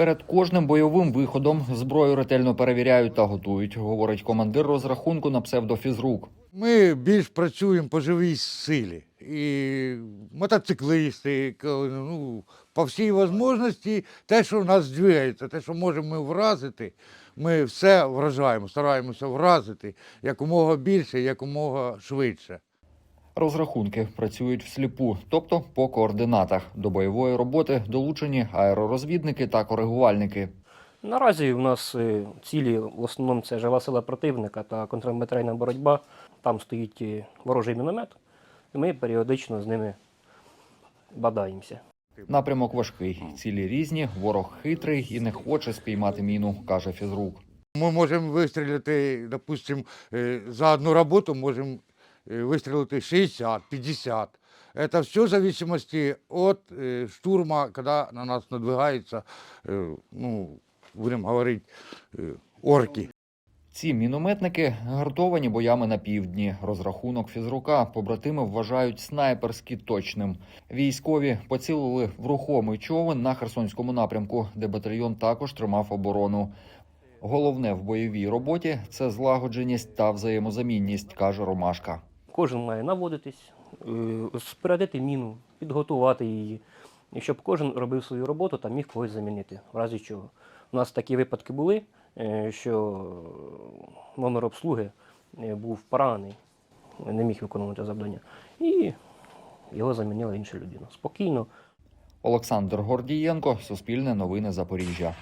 Перед кожним бойовим виходом зброю ретельно перевіряють та готують, говорить командир розрахунку на псевдофізрук. Ми більш працюємо по живій силі. І мотоциклисти, ну, по всій можливості, те, що в нас двигається, те, що можемо ми вразити, ми все вражаємо, стараємося вразити якомога більше, якомога швидше. Розрахунки працюють всліпу, тобто по координатах. До бойової роботи долучені аеророзвідники та коригувальники. Наразі у нас е, цілі в основному це жива сила противника та контрбатарейна боротьба. Там стоїть е, ворожий міномет, і ми періодично з ними бадаємося. Напрямок важкий, цілі різні, ворог хитрий і не хоче спіймати міну, каже фізрук. Ми можемо вистріляти, допустимо, е, за одну роботу можемо е, вистрілити 60, 50. Это все в зависимости от э, штурма, когда на нас надвигаются, э, ну, будем говорить, э, орки. Ці мінометники гартовані боями на півдні. Розрахунок фізрука побратими вважають снайперськи точним. Військові поцілили в рухомий човен на Херсонському напрямку, де батальйон також тримав оборону. Головне в бойовій роботі це злагодженість та взаємозамінність, каже Ромашка. Кожен має наводитись, е, спорядити міну, підготувати її, і щоб кожен робив свою роботу та міг когось замінити, в разі чого. У нас такі випадки були, е, що номер обслуги е, був поранений, не міг виконувати завдання. І його замінила інша людина. Спокійно, Олександр Гордієнко, Суспільне новини Запоріжжя.